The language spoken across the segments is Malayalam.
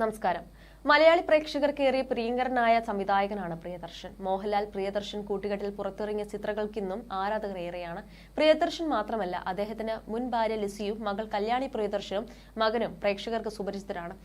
നമസ്കാരം. മലയാളി പ്രേക്ഷകർക്ക് ഏറെ പ്രിയങ്കരനായ സംവിധായകനാണ് പ്രിയദർശൻ. മോഹൻലാൽ പ്രിയദർശൻ കൂട്ടുകെട്ടിൽ പുറത്തിറങ്ങിയ ചിത്രങ്ങൾക്കിന്നും ആരാധകർ ഏറെയാണ്. പ്രിയദർശൻ മാത്രമല്ല അദ്ദേഹത്തിന് മുൻ ഭാര്യ ലിസിയും മകൾ കല്യാണി പ്രിയദർശനും മകനും പ്രേക്ഷകർക്ക് സുപരിചിതരാണ്.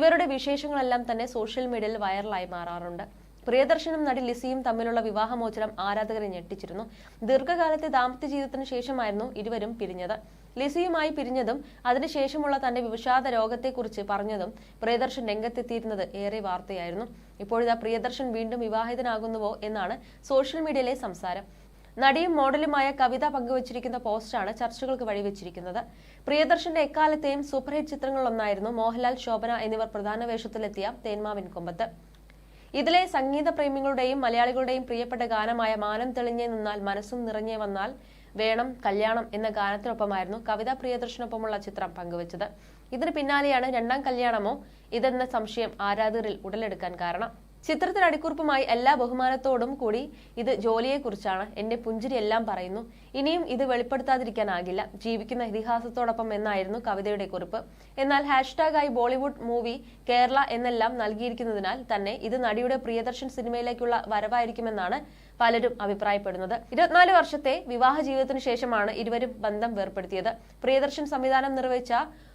ഇവരുടെ വിശേഷങ്ങളെല്ലാം തന്നെ സോഷ്യൽ മീഡിയയിൽ വൈറലായി മാറാറുണ്ട്. പ്രിയദർശനും നടി ലിസിയും തമ്മിലുള്ള വിവാഹമോചനം ആരാധകരെ ഞെട്ടിച്ചിരുന്നു. ദീർഘകാലത്തെ ദാമ്പത്യ ജീവിതത്തിന് ശേഷമായിരുന്നു ഇരുവരും പിരിഞ്ഞത്. ലിസിയുമായി പിരിഞ്ഞതും അതിനുശേഷമുള്ള തന്റെ വിഷാദ രോഗത്തെക്കുറിച്ച് പറഞ്ഞതും പ്രിയദർശൻ രംഗത്തെത്തിയിരുന്നത് ഏറെ വാർത്തയായിരുന്നു. ഇപ്പോഴിതാ പ്രിയദർശൻ വീണ്ടും വിവാഹിതനാകുന്നുവോ എന്നാണ് സോഷ്യൽ മീഡിയയിലെ സംസാരം. നടിയും മോഡലുമായ കവിത പങ്കുവച്ചിരിക്കുന്ന പോസ്റ്റാണ് ചർച്ചകൾക്ക് വഴിവെച്ചിരിക്കുന്നത്. പ്രിയദർശന്റെ എക്കാലത്തെയും സൂപ്പർഹിറ്റ് ചിത്രങ്ങളിലൊന്നായിരുന്നു മോഹൻലാൽ ശോഭന എന്നിവർ പ്രധാന വേഷത്തിലെത്തിയ തേന്മാവിൻ കൊമ്പത്ത്. ഇതിലെ സംഗീത പ്രേമികളുടെയും മലയാളികളുടെയും പ്രിയപ്പെട്ട ഗാനമായ മാനം തെളിഞ്ഞേ നിന്നാൽ മനസ്സും നിറഞ്ഞേ വന്നാൽ വേണം കല്യാണം എന്ന ഗാനത്തിനൊപ്പമായിരുന്നു കവിത പ്രിയദർശനൊപ്പമുള്ള ചിത്രം പങ്കുവച്ചത്. ഇതിന് പിന്നാലെയാണ് രണ്ടാം കല്യാണമോ? ഇതെന്ന സംശയം ആരാധകരിൽ ഉടലെടുക്കാൻ കാരണം. ചിത്രത്തിൽ അടിക്കുറിപ്പുമായി എല്ലാ ബഹുമാനത്തോടും കൂടി ഇത് ജോലിയെക്കുറിച്ചാണ് എന്റെ പുഞ്ചിരി എല്ലാം പറയുന്നു. ഇനിയും ഇത് വെളിപ്പെടുത്താതിരിക്കാനാകില്ല. ജീവിക്കുന്ന ഇതിഹാസത്തോടൊപ്പം എന്നായിരുന്നു കവിതയുടെ കുറിപ്പ്. എന്നാൽ ഹാഷ്ടാഗായി ബോളിവുഡ് മൂവി കേരള എന്നെല്ലാം നൽകിയിരിക്കുന്നതിനാൽ തന്നെ ഇത് നടിയുടെ പ്രിയദർശൻ സിനിമയിലേക്കുള്ള വരവായിരിക്കുമെന്നാണ് പലരും അഭിപ്രായപ്പെടുന്നത്. ഇരുപത്തിനാല് വർഷത്തെ വിവാഹ ജീവിതത്തിനു ശേഷമാണ് ഇരുവരും ബന്ധം വേർപ്പെടുത്തിയത്. പ്രിയദർശൻ സംവിധാനം നിർവഹിച്ച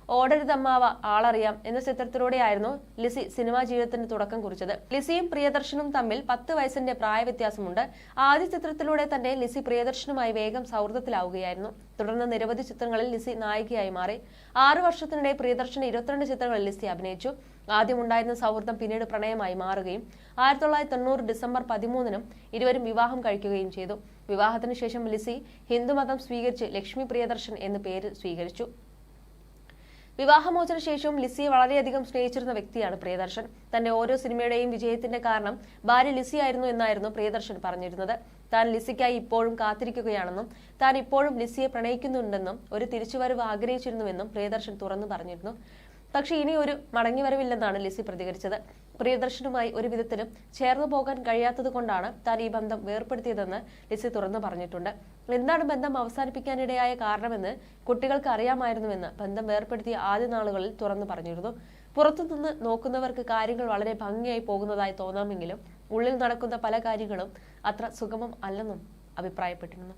ഓടരുതമ്മാവ ആളറിയാം എന്ന ചിത്രത്തിലൂടെയായിരുന്നു ലിസി സിനിമാ ജീവിതത്തിന് തുടക്കം കുറിച്ചത്. ലിസിയും പ്രിയദർശനും തമ്മിൽ പത്ത് വയസ്സിന്റെ പ്രായവ്യത്യാസമുണ്ട്. ആദ്യ ചിത്രത്തിലൂടെ തന്നെ ലിസി പ്രിയദർശനുമായി വേഗം സൗഹൃദത്തിലാവുകയായിരുന്നു. തുടർന്ന് നിരവധി ചിത്രങ്ങളിൽ ലിസി നായികയായി മാറി. ആറു വർഷത്തിനിടെ പ്രിയദർശൻ ഇരുപത്തിരണ്ട് ചിത്രങ്ങളിൽ ലിസി അഭിനയിച്ചു. ആദ്യമുണ്ടായിരുന്ന സൗഹൃദം പിന്നീട് പ്രണയമായി മാറുകയും ആയിരത്തി തൊള്ളായിരത്തി തൊണ്ണൂറ് ഡിസംബർ പതിമൂന്നിനും ഇരുവരും വിവാഹം കഴിക്കുകയും ചെയ്തു. വിവാഹത്തിന് ശേഷം ലിസി ഹിന്ദുമതം സ്വീകരിച്ച് ലക്ഷ്മി പ്രിയദർശൻ എന്ന് പേര് സ്വീകരിച്ചു. വിവാഹമോചന ശേഷവും ലിസിയെ വളരെയധികം സ്നേഹിച്ചിരുന്ന വ്യക്തിയാണ് പ്രിയദർശൻ. തന്റെ ഓരോ സിനിമയുടെയും വിജയത്തിന്റെ കാരണം ഭാര്യ ലിസി ആയിരുന്നു എന്നായിരുന്നു പ്രിയദർശൻ പറഞ്ഞിരുന്നത്. താൻ ലിസിക്കായി ഇപ്പോഴും കാത്തിരിക്കുകയാണെന്നും താൻ ഇപ്പോഴും ലിസിയെ പ്രണയിക്കുന്നുണ്ടെന്നും ഒരു തിരിച്ചുവരവ് ആഗ്രഹിച്ചിരുന്നുവെന്നും പ്രിയദർശൻ തുറന്നു പറഞ്ഞിരുന്നു. പക്ഷേ ഇനി ഒരു മടങ്ങിവരവില്ലെന്നാണ് ലിസി പ്രതികരിച്ചത്. പ്രിയദർശനുമായി ഒരു വിധത്തിലും ചേർന്നു പോകാൻ കഴിയാത്തത് കൊണ്ടാണ് താൻ ഈ ബന്ധം വേർപ്പെടുത്തിയതെന്ന് ലിസി തുറന്നു പറഞ്ഞിട്ടുണ്ട്. എന്താണ് ബന്ധം അവസാനിപ്പിക്കാനിടയായ കാരണമെന്ന് കുട്ടികൾക്ക് അറിയാമായിരുന്നുവെന്ന് ബന്ധം വേർപ്പെടുത്തിയ ആദ്യ നാളുകളിൽ തുറന്നു പറഞ്ഞിരുന്നു. പുറത്തുനിന്ന് നോക്കുന്നവർക്ക് കാര്യങ്ങൾ വളരെ ഭംഗിയായി പോകുന്നതായി തോന്നാമെങ്കിലും ഉള്ളിൽ നടക്കുന്ന പല കാര്യങ്ങളും അത്ര സുഗമം അല്ലെന്നും അഭിപ്രായപ്പെട്ടിരുന്നു.